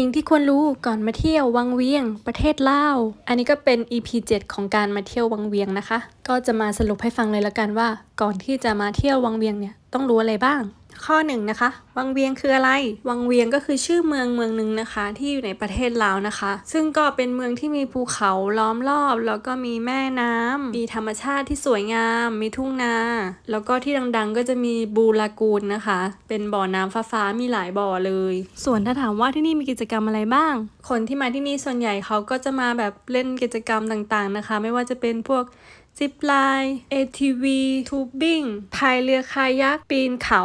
สิ่งที่ควรรู้ก่อนมาเที่ยววังเวียง ประเทศลาว อันนี้ก็เป็น EP 7 ของการมาเที่ยววังเวียงนะคะ ก็จะมาสรุปให้ฟังเลยละกันว่า ก่อนที่จะมาเที่ยววังเวียงเนี่ยต้องรู้อะไรบ้าง ข้อหนึ่งนะคะ วังเวียงคืออะไร วังเวียงก็คือชื่อเมืองเมืองหนึ่งนะคะที่อยู่ในประเทศลาวนะคะ ซึ่งก็เป็นเมืองที่มีภูเขาล้อมรอบ แล้วก็มีแม่น้ำมีธรรมชาติที่สวยงาม มีทุ่งนา แล้วก็ที่ดังๆ ก็จะมีบูลากูนนะคะ เป็นบ่อน้ำฟ้าๆมีหลายบ่อเลย ส่วนถ้าถามว่าที่นี่มีกิจกรรมอะไรบ้าง คนที่มาที่นี่ส่วนใหญ่เขาก็จะมาแบบเล่นกิจกรรมต่างๆนะคะ ไม่ว่าจะเป็นพวกซิปไลน์ ATV ทูบบิ้งพายเรือคายักปีนเขา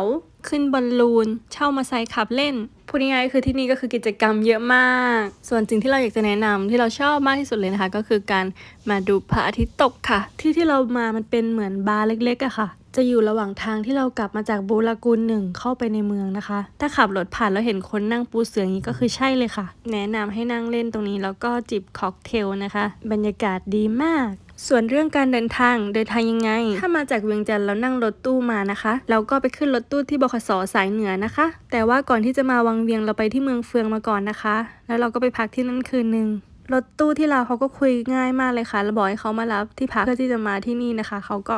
ขึ้นบอลลูน เช่ามาไซค์ขับเล่นพูดง่ายๆคือที่นี่ก็คือกิจกรรมเยอะมาก ส่วนสิ่งที่เราอยากจะแนะนำที่เราชอบมากที่สุดเลยนะคะ ก็คือการมาดูพระอาทิตย์ตกค่ะ ที่ที่เรามามันเป็นเหมือนบาร์เล็กๆอะค่ะ จะอยู่ระหว่างทางที่เรากลับมาจากบูรากูลหนึ่งเข้าไปในเมืองนะคะ ถ้าขับรถผ่านแล้วเห็นคนนั่งปูเสืออย่างนี้ก็คือใช่เลยค่ะ แนะนำให้นั่งเล่นตรงนี้แล้วก็จิบค็อกเทลนะคะ บรรยากาศดีมาก ส่วนเรื่องการเดินทางเดินทางยังไง ถ้ามาจากเวียงจันทร์แล้วนั่งรถตู้มานะคะ เราก็ไปขึ้นรถตู้ที่บขสสายเหนือนะคะ แต่ว่าก่อนที่จะมาวังเวียงเราไปที่เมืองเฟืองมาก่อนนะคะ แล้วเราก็ไปพักที่นั่นคืนหนึ่งรถตู้ที่เราเขาก็คุยง่ายมากเลยค่ะแล้วบอกให้เขามารับที่พักเพื่อที่จะมาที่นี่นะคะ เขาก็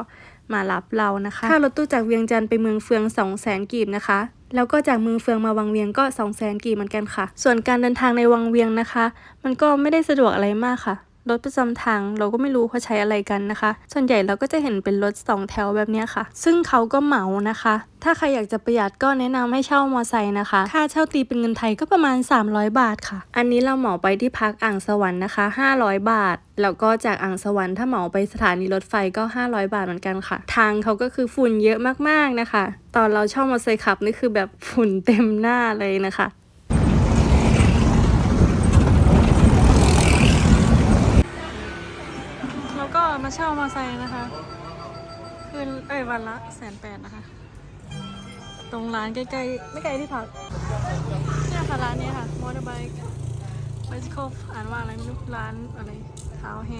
มารับเรานะคะค่ารถตู้จากเวียงจันทร์ไปเมืองเฟือง2 0 0 0 0 0กีบนะคะ แล้วก็จากเมืองเฟืองมาวังเวียงก็2 0 0 0 0 0กีบเหมือนกันค่ะ ส่วนการเดินทางในวังเวียงนะคะ มันก็ไม่ได้สะดวกอะไรมากค่ะ รถประจำทางเราก็ไม่รู้เขาใช้อะไรกันนะคะ ส่วนใหญ่เราก็จะเห็นเป็นรถสองแถวแบบนี้ค่ะ ซึ่งเขาก็เหมานะคะ ถ้าใครอยากจะประหยัดก็แนะนำให้เช่ามอไซค์นะคะ ค่าเช่าตีเป็นเงินไทยก็ประมาณ 300 บาทค่ะ อันนี้เราเหมาไปที่พักอ่างสวรรค์นะคะ 500 บาท แล้วก็จากอ่างสวรรค์ถ้าเหมาไปสถานีรถไฟก็ 500 บาทเหมือนกันค่ะ ทางเขาก็คือฝุ่นเยอะมากๆนะคะ ตอนเราเช่ามอไซค์ขับนี่คือแบบฝุ่นเต็มหน้าเลยนะคะ แล้วก็ มาเช่ามอไซค์นะคะ คืนเอ้ยวันละแสนแปดนะคะ ตรงร้านใกล้ๆ ไม่ไกลที่พักเนี่ยค่ะร้านนี้ค่ะมอเตอร์ไบค์ไบซิคอ่านว่าอะไรไม่รู้ร้านอะไรเท้าแฮ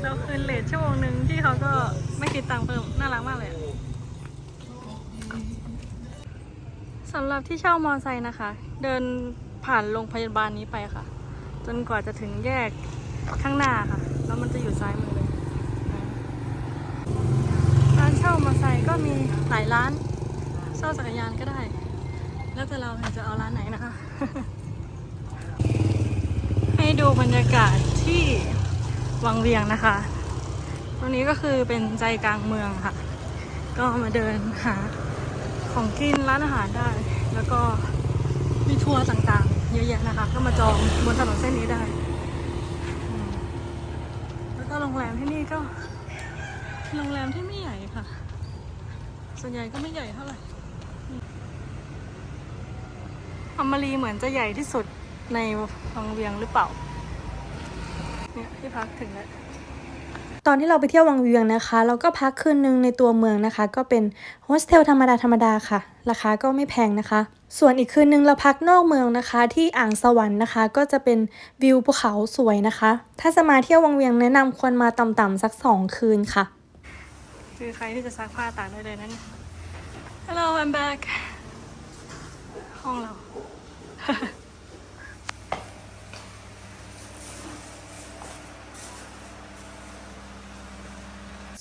เราคืนเลทชั่วโมงหนึ่งที่เขาก็ไม่คิดตังค์เพิ่ม น่ารักมากเลยสำหรับที่เช่ามอไซค์นะคะ เดินผ่านโรงพยาบาลนี้ไปค่ะ จนกว่าจะถึงแยกข้างหน้าค่ะ แล้วมันจะอยู่ซ้ายมือเลยร้านเช่ามอเตอร์ไซค์ก็มีหลายร้าน เช่าจักรยานก็ได้ แล้วแต่เราจะเอาร้านไหนนะคะ ให้ดูบรรยากาศที่วังเวียงนะคะ ตรงนี้ก็คือเป็นใจกลางเมืองค่ะ ก็มาเดินหาของกินร้านอาหารได้ แล้วก็มีทัวร์ต่าง เยอะแยะนะคะ ก็มาจองบนถนนเส้นนี้ได้ แล้วก็โรงแรมที่นี่ก็ โรงแรมที่ไม่ใหญ่ค่ะ ส่วนใหญ่ก็ไม่ใหญ่เท่าไหร่อมรีเหมือนจะใหญ่ที่สุดในวังเวียงหรือเปล่า เนี่ยที่พักถึงแล้วตอนที่เราไปเที่ยววังเวียงนะคะ เราก็พักคืนนึงในตัวเมืองนะคะ ก็เป็นโฮสเทลธรรมดาธรรมดาค่ะ ราคาก็ไม่แพงนะคะ ส่วนอีกคืนนึงเราพักนอกเมืองนะคะ ที่อ่างสวรรค์นะคะ ก็จะเป็นวิวภูเขาสวยนะคะ ถ้าจะมาเที่ยววังเวียงแนะนำควรมาต่ำๆสักสองคืนค่ะ คือใครที่จะซักผ้าตากได้เลยนั่น Hello I'm back ห้องเรา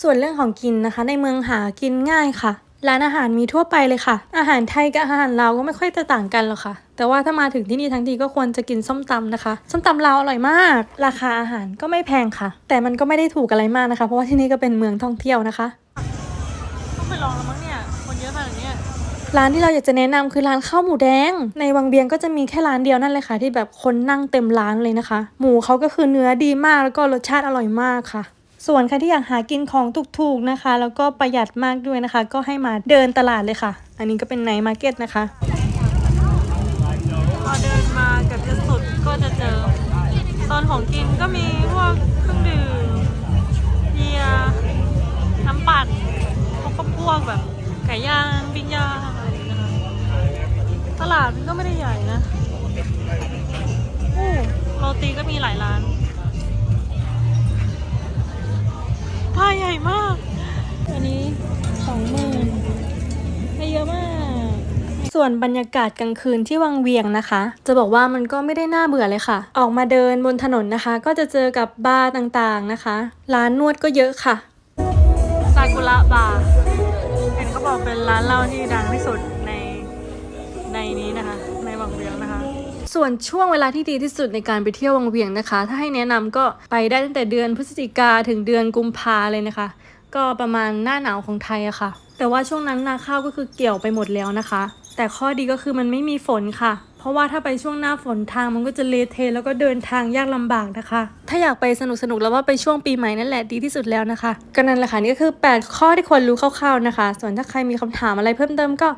ส่วนเรื่องของกินนะคะ ในเมืองหากินง่ายค่ะ ร้านอาหารมีทั่วไปเลยค่ะ อาหารไทยกับอาหารลาวก็ไม่ค่อยจะต่างกันหรอกค่ะ แต่ว่าถ้ามาถึงที่นี่ทั้งทีก็ควรจะกินส้มตำนะคะ ส้มตำลาวอร่อยมาก ราคาอาหารก็ไม่แพงค่ะ แต่มันก็ไม่ได้ถูกอะไรมากนะคะ เพราะว่าที่นี่ก็เป็นเมืองท่องเที่ยวนะคะ ต้องไปลองแล้วมั้งเนี่ยคนเยอะขนาดนี้ร้านที่เราอยากจะแนะนำคือร้านข้าวหมูแดง ในวังเวียงก็จะมีแค่ร้านเดียวนั่นเลยค่ะ ที่แบบคนนั่งเต็มร้านเลยนะคะ หมูเขาก็คือเนื้อดีมากแล้วก็รสชาติอร่อยมากค่ะ ส่วนใครที่อยากหากินของถูกๆนะคะ แล้วก็ประหยัดมากด้วยนะคะ ก็ให้มาเดินตลาดเลยค่ะ อันนี้ก็เป็นไนท์มาร์เก็ตนะคะพอเดินมากับจะสุดก็จะเจอโซนของกินก็มีพวกเครื่องดื่มเบียร์น้ำปั่นพวกก็พวกแบบไก่ย่างปิ้งย่างอะไรนะคะตลาดมันก็ไม่ได้ใหญ่นะโอ้โรตีก็มีหลายร้าน ใหญ่มาก อันนี้สองหมื่นให้เยอะมาก ส่วนบรรยากาศกลางคืนที่วังเวียงนะคะ จะบอกว่ามันก็ไม่ได้น่าเบื่อเลยค่ะ ออกมาเดินบนถนนนะคะ ก็จะเจอกับบาร์ต่างๆนะคะ ร้านนวดก็เยอะค่ะซากุระบาร์เห็นเขาบอกเป็นร้านเหล้าที่ดังที่สุดในในนี้นะคะ ในวังเวียงนะคะ ส่วนช่วงเวลาที่ดีที่สุดในการไปเที่ยววังเวียงนะคะ ถ้าให้แนะนำก็ไปได้ตั้งแต่เดือนพฤศจิกาถึงเดือนกุมภาเลยนะคะ ก็ประมาณหน้าหนาวของไทยอะค่ะ แต่ว่าช่วงนั้นนาข้าวก็คือเกี่ยวไปหมดแล้วนะคะ แต่ข้อดีก็คือมันไม่มีฝนค่ะ ราะว่าถ้าไปช่วงหน้าฝนทางมันก็จะเลเทแล้วก็เดินทางยากลำบากนะคะ ถ้าอยากไปสนุกสนุกๆแล้วว่าไปช่วงปีใหม่นั่นแหละดีที่สุดแล้วนะคะ ก็นั่นแหละค่ะนี่ก็คือ 8 ข้อที่ควรรู้คร่าวๆนะคะ ส่วนถ้าใครมีคำถามอะไรเพิ่มเติมก็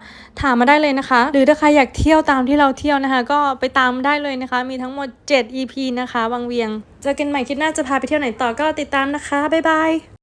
ถามมาได้เลยนะคะ หรือถ้าใครอยากเที่ยวตามที่เราเที่ยวนะคะ ก็ไปตามได้เลยนะคะ มีทั้งหมด 7 EP นะคะวังเวียงเจอกันใหม่คลิปหน้าจะพาไปเที่ยวไหนต่อก็ติดตามนะคะบ๊ายบาย